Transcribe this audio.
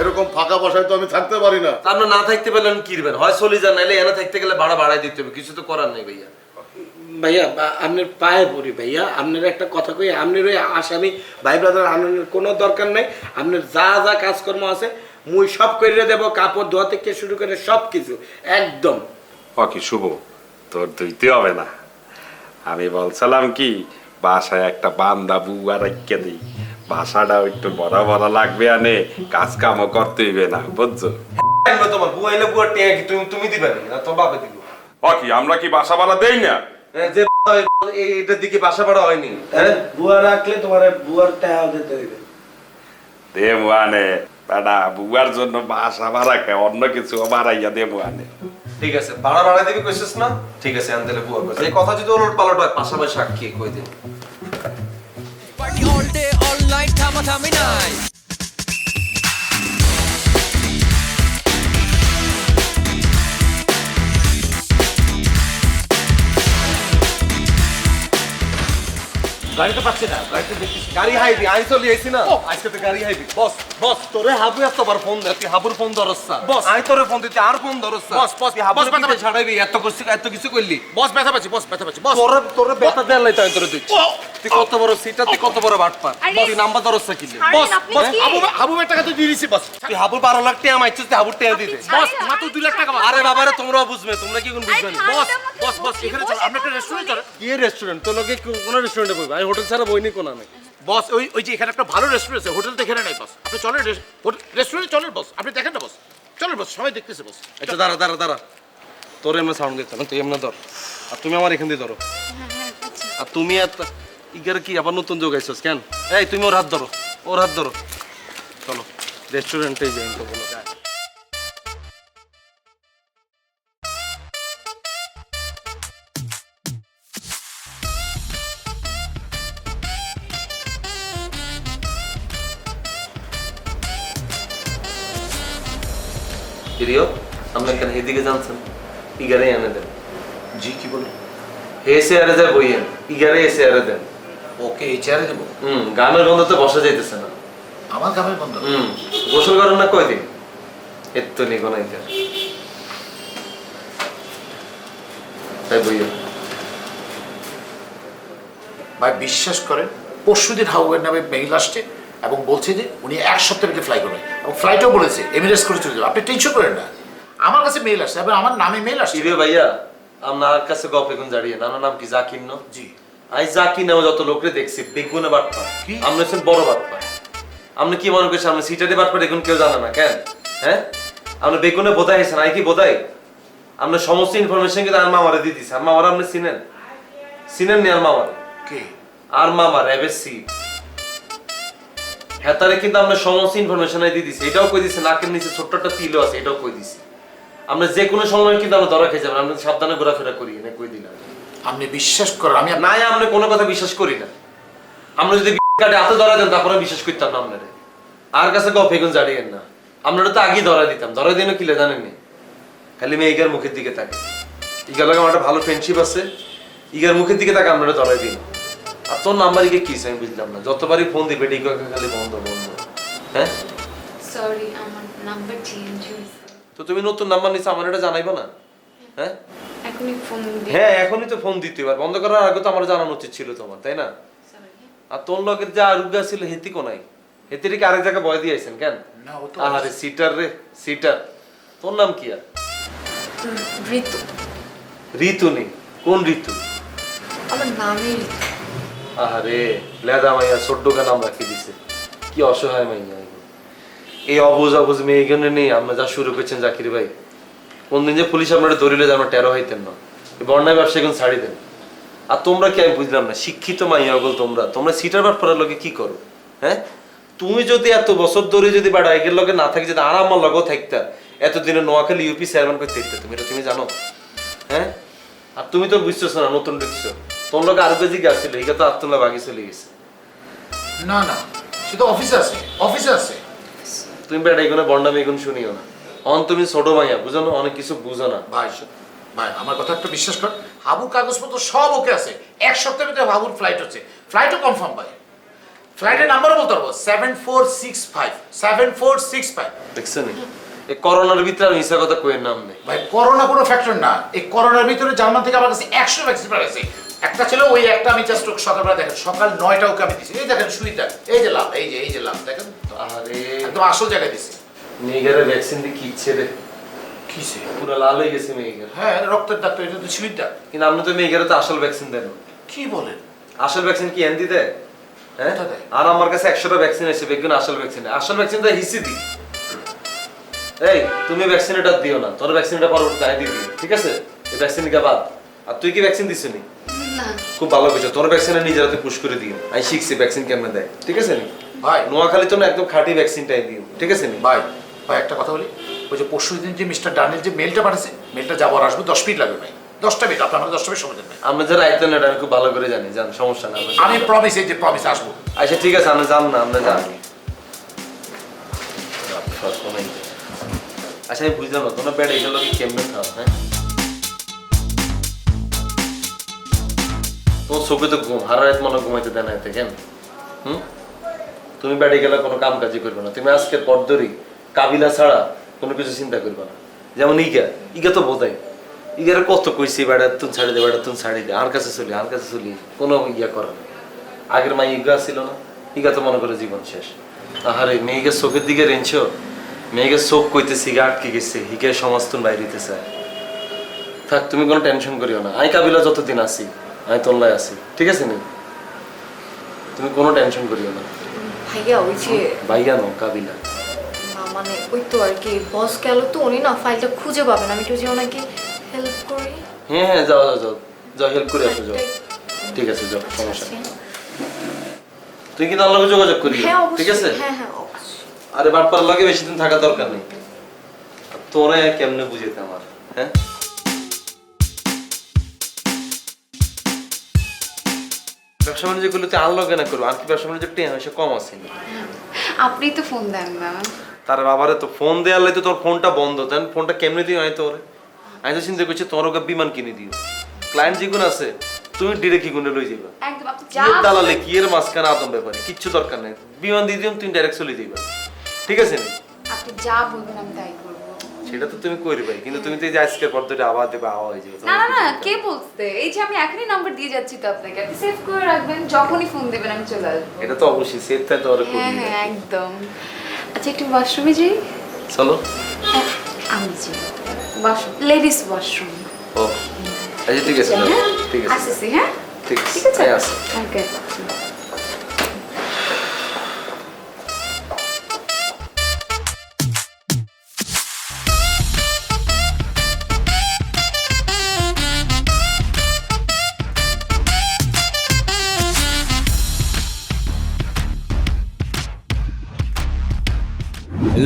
এরকম ফাঁকা বসায় তো আমি থাকতে পারি না। আপনার না থাকতে পারলেন কিরবেন? হয় চলে যান নাইলে এনে থাকতে গেলে ভাড়া বাড়াই দিতে হবে কিছু তো করার নেই ভাইয়া। ভাইয়া আপনার পায়ে পড়ি ভাইয়া আপনার একটা কথা কই আপনার ওই আসামি ভাই ব্রাদার আনানোর কোনো দরকার নাই আপনার যা যা কাজকর্ম আছে মুই সব করে দেব কাপড় ধোয়া থেকে শুরু করে সব কিছু একদম। কি শুভ তোর ধুইতে হবে না। আমি বলছিলাম কি বাসায় একটা বান্দা বুয়া রাখিয়ে দিই। বাসাটাও একটু বড় বড় লাগবে আনে কাজ কামও করতে হইবে না বুঝছ? তোমার বুয়া বুয়ার তুমি তুমি দিবে না দিব। ও কি আমরা কি বাসা ভাড়া দেই না? যে এই- দিকে বাসা ভাড়া হয়নি। হ্যাঁ বুয়া রাখলে তোমার বুয়ার টাকা দিতে হইবে। দে বুয়ার জন্য বাসা ভাড়া কে অন্য কিছু বাড়াইয়া দে মুয়ানে ঠিক আছে ভাড়া বাড়াই দিবি কইছিস না? ঠিক আছে আমি তাহলে বুয়া কইছি। এই কথা যদি ওলট পালট হয় পাশাপাশি সাক্ষী কই দিন มาทำให้นาย গাড়ি তো পাচ্ছি না। গাড়ি তো দেখতেছি গাড়ি হাইবি আই চলি আইছি না। আজকে তো গাড়ি হাইবি। বস বস তোরে হাবু এত বার ফোন দে তুই হাবুর ফোন ধরছস বস। আই তোরে ফোন দিতে আর ফোন ধরছস বস, বস, হাবুর বস, ব্যথা পিঠে পাচ্ছি। ছাড়াইবি এত কিছু এত কিছু করলি। বস ব্যথা পাচ্ছি বস ব্যথা পাচ্ছি বস। তোরে তোরে বেটা দেয়ার লাই তাই তোরে দিচ্ছি। তুই কত বড় সিটা তুই কত বড় বাটপার। আরে- তুই নাম্বার ধরছস কিলে। বস বস কি? হাবু হাবু টাকা তো দিয়ে দিছি বস। তুই হাবুর বারো লাখ টাকা মাইছিস তুই হাবুর টাকা দিতে। বস মাত্র দুই লাখ টাকা। আরে বাবারে তোমরাও বুঝবে তোমরা কি কোন বুঝবে বস বস বস এখানে চল আমরা একটা রেস্টুরেন্ট চলে কি রেস্টুরেন্ট লোকে কোন রেস্টুরেন্টে হোটেল ছাড়া বইনি কোন আমি। বস ওই ওই যে এখানে একটা ভালো রেস্টুরেন্ট আছে হোটেল তো এখানে নাই বস। আপনি চলেন রেস্টুরেন্টে চলেন বস। আপনি দেখেন না বস। চলেন বস সবাই দেখতেছে বস। আচ্ছা দাঁড়া দাঁড়া দাঁড়া। তোর এমনি সাউন্ড না তুই এমনি ধর। আর তুমি আমার এখান দিয়ে ধরো। আর তুমি এত ইগার কি আবার নতুন যোগ আইছস কেন? এই তুমি ওর হাত ধরো ওর হাত ধরো। চলো রেস্টুরেন্টে যাই তো বলো যায় প্রিয় আপনার কেন এদিকে জানছেন ইগারে এনে দেন জি কি বলো হে যায় বইয়েন ইগারে দেন ওকে এই চেয়ারে দেবো হুম গামের গন্ধতে বসা যাইতেছে না আমার কামের বন্ধ হুম গোসল করেন না কয়দিন? এর তো নিগো তার। তাই বইয়েন ভাই বিশ্বাস করেন পরশুদিন হাউয়ের নামে মেইল আসছে। এবং বলছে যে উনি এক সপ্তাহের মধ্যে ফ্লাই করবেন। এবং ফ্লাইটও বলেছে এমিরেটস করে চলে যাবে। আপনি টেনশন করেন না। আমার কাছে মেইল আসছে এবং আমার নামে মেইল আসছে। প্রিয় ভাইয়া আপনার কাছে গপ এখন দাঁড়িয়ে। নানা নাম কি? জাকির ন? জি। আই জাকির নামে যত লোকরে দেখছি বেগুনে বাটপা? আপনি হচ্ছেন বড় বাটপা আপনি কি মনে করছেন আপনি সিটারে বাটপা এখন কেউ জানে না? কেন? হ্যাঁ? আপনি বেগুনে বোধাই হয়েছেন আই কি বোধাই? আপনার সমস্ত ইনফরমেশন কিন্তু আর মামারে দিয়ে দিছে। আর মামারা আপনি চিনেন? চিনেন নি আর মামারে? কে? আর মামা রেবেসি হেতারে কিন্তু আমরা সমস্ত ইনফরমেশন দিয়ে দিছি। এটাও কই দিছে নাকের নিচে ছোট্ট একটা তিলও আছে এটাও কই দিছি। আমরা যে কোনো সময় কিন্তু আমরা ধরা খেয়ে যাবেন আমরা সাবধানে ঘোরাফেরা করি এনে কই দিলাম। আপনি বিশ্বাস করেন আমি নাই আমরা কোনো কথা বিশ্বাস করি না। আমরা যদি কাটে হাতে ধরা দেন তারপরে বিশ্বাস করতাম না আপনারে আর কাছে গপ এগুন জানিয়েন না। আমরা তো আগেই ধরা দিতাম। ধরা দিন কিলে জানেননি খালি মেয়ে ইগার মুখের দিকে থাকে ইগার লাগে আমার একটা ভালো ফ্রেন্ডশিপ আছে। ইগার মুখের দিকে তাকে আপনারা ধরাই দিন আর তোর নাম্বার কি আমি বুঝলাম না। যতবারই ফোন দিবে ডিগো খালি বন্ধ বন্ধ। হ্যাঁ? সরি আমার নাম্বার চেঞ্জ হয়েছে। তো তুমি নতুন নাম্বার নিছো আমার এটা জানাইবা না? হ্যাঁ? এখনই ফোন হ্যাঁ এখনই তো ফোন দিতে এবার বন্ধ করার আগে তো আমার জানানো উচিত ছিল তোমার তাই না? আর তোর লগের যে আরুগা ছিল হেতি কোনাই হেতির কি আরেক জায়গায় বয় দিয়েছেন কেন? না ও তো আরে সিটার রে সিটার তোর নাম কি আর? ঋতু ঋতু। নেই কোন ঋতু? আমার নামই ঋতু। আরে লেদা মাইয়া ছোট্টকে নাম রাখি দিছে? কি অসহায় মাইয়া এই অবুজ অবুজ মেয়ে এখানে নেই আমরা যা শুরু করছেন জাকির ভাই, কোনদিন যে পুলিশ আপনারা ধরিলে যে আমরা টেরো হইতেন না। বন্যায় ব্যবসা এখন ছাড়ি দেন। আর তোমরা কি আমি বুঝলাম না, শিক্ষিত মাইয়া গল তোমরা। তোমরা সিটার বার পড়ার লোকে কি করো হ্যাঁ? তুমি যদি এত বছর ধরে যদি বাড়া এগের লগে না থাকি, যদি আর আমার লগেও থাকতা, এতদিনে নোয়াখালী ইউপি চেয়ারম্যান করে দেখতে তুমি এটা তুমি জানো হ্যাঁ? আর তুমি তো বুঝতেছো না, নতুন ঢুকছো তোর লোক আরও বেজি গেছিল এইটা তো আত্মলা বাগি চলে গেছে। না না সে তো অফিসে আছে অফিসে আছে। তুমি বেটা এগুলো বন্ডামি এগুলো শুনিও না। অন তুমি ছোট মাইয়া বুঝো না অনেক কিছু বুঝো না। ভাই ভাই আমার কথা একটু বিশ্বাস কর হাবুর কাগজপত্র সব ওকে আছে। এক সপ্তাহের মধ্যে হাবুর ফ্লাইট হচ্ছে। ফ্লাইটও কনফার্ম ভাই। ফ্লাইটের নাম্বারও বলতে পারব seven four six five seven four six five দেখছেন এই করোনার ভিতরে আর মিশা কথা কইের নাম নেই। ভাই করোনা কোনো ফ্যাক্টর না। এই করোনার ভিতরে জার্মান থেকে আমার কাছে একশো ভ্যাকসিন পাঠাচ্ছে একটা ছিল ওই একটা আমি জাস্ট সকালবেলা দেখেন সকাল নয়টা ওকে আমি দিছি। এই দেখেন সুইটা এই যে লাভ এই যে এই যে লাভ দেখেন। আরে একদম আসল জায়গায় দিছি। মেয়েগের ভ্যাকসিন দিয়ে কি রে? পুরো লাল হয়ে গেছে মেয়েগের। হ্যাঁ রক্তের দাগ তো এটা তো সুইটা কিন্তু আপনি তো মেয়েগের তো আসল ভ্যাকসিন দেন। কি বলেন? আসল ভ্যাকসিন কি এনদি দেয়? হ্যাঁ? আর আমার কাছে একশোটা ভ্যাকসিন আছে বেগুন আসল ভ্যাকসিন আসল ভ্যাকসিন তো হিসি দি এই তুমি ভ্যাকসিন এটা দিও না তোর ভ্যাকসিন এটা পরবর্তী দিবি ঠিক আছে? এই ভ্যাকসিন দিকে বাদ। আর তুই কি ভ্যাকসিন দিস নি। খুব ভালো কিছু তোর ভ্যাকসিনে নিজের হাতে পুশ করে দিও আমি শিখছি ভ্যাকসিন কেমনে দেয়। ঠিক আছে নি? ভাই। নোয়াখালী তো না একদম খাঁটি ভ্যাকসিনটাই দিও ঠিক আছে নি? ভাই ভাই একটা কথা বলি। ওই যে পরশু দিন যে মিস্টার ডানের যে মেলটা পাঠাচ্ছে মেলটা যাওয়ার আসবে দশ মিনিট লাগবে ভাই। দশটা মিনিট আপনার দশটা মিনিট সময় দেন ভাই। আমরা যারা আইতেন না এটা আমি খুব ভালো করে জানি। জান সমস্যা না। আমি প্রমিস এই যে প্রমিস আসব। আচ্ছা ঠিক আছে আমরা জান না আমরা জানি আচ্ছা আমি বুঝলাম না তোমরা বেড়ে গেল কি কেমনে খাও হ্যাঁ? ঘুম রাত মনে ঘুমাইতে হুম? তুমি গেলে কোনো কাম কাজই করবে না। তুমি ধরি কাবিলা ছাড়া কোনো কিছু চিন্তা করবে না। যেমন ইগা ইগা তো বোধাই। ইগারে কত কইছি বেড়া, তুন ছাড়ি দে, বেড়া, তুন ছাড়ি দে, আর কাছে চলি, আর কাছে চলি। কোনো ইয়া করে না। আগের মা ইগা ছিল না। ইগা তো মনে করে জীবন শেষ। আহারে, মেয়েকে চোখের দিকে রেঞ্চ মেয়েকে চোখ কইতেছি গা আটকে গেছে। হিকে সমাজ তুন বাইরে চায় থাক, তুমি কোনো টেনশন করিও না। আমি কাবিলা যতদিন আছি আমি তোল্লায় আছি। ঠিক আছে নি? তুমি কোনো টেনশন করিও না। ভাইয়া ওই যে ভাইয়া নো কাবিলা। মানে ওই তো আর কি বস গেল তো উনি না ফাইলটা খুঁজে পাবেন আমি একটু যে ওনাকে হেল্প করি। হ্যাঁ হ্যাঁ যাও যাও যাও। যাও হেল্প করে আসো যাও। ঠিক আছে যাও সমস্যা নেই। তুই কিন্তু আল্লাহকে যোগাযোগ করি হ্যাঁ ঠিক আছে? হ্যাঁ হ্যাঁ আরে বাটপার লাগে বেশি দিন থাকা দরকার নেই। তোরে কেমনে বুঝেতে আমার হ্যাঁ? ব্যবসা আনলো কেন করব। আর কি ব্যবসা বাণিজ্য টেন হয়েছে কম আছে। আপনি তো ফোন দেন না। তার বাবারে তো ফোন দেওয়ার তো তোর ফোনটা বন্ধ। তাই ফোনটা কেমনে দিও আমি তোরে আমি তো চিন্তা করছি তোর ওকে বিমান কিনে দিও ক্লায়েন্ট যেগুলো আছে তুমি ডিরেক্ট কিনে লই যাবা একদম আপনি যা দালালে কি এর মাঝখানে আদম ব্যাপারে? কিচ্ছু দরকার নেই। বিমান দিয়ে দিও তুমি ডাইরেক্ট চলে যাইবা। ঠিক আছে আপনি যা বলবেন আমি তাই সেটা তো তুমি করবে কিন্তু তুমি তো এই যে আজকের পর ধরে আবার দেবে আওয়া হয়ে যাবে না না না কে বলছে? এই যে আমি এখনই নাম্বার দিয়ে যাচ্ছি তো আপনাকে আপনি সেভ করে রাখবেন যখনই ফোন দেবেন আমি চলে আসব। এটা তো অবশ্যই সেফ থাকতে ওরা হ্যাঁ করবি হ্যাঁ একদম। আচ্ছা একটু ওয়াশরুমে যাই? চলো। হ্যাঁ, আমি যাই। ওয়াশরুম লেডিস ওয়াশরুম ও আচ্ছা ঠিক আছে যাও। ঠিক আছে। আসতেছি হ্যাঁ? ঠিক আছে ঠিক আছে? হ্যাঁ। ওকে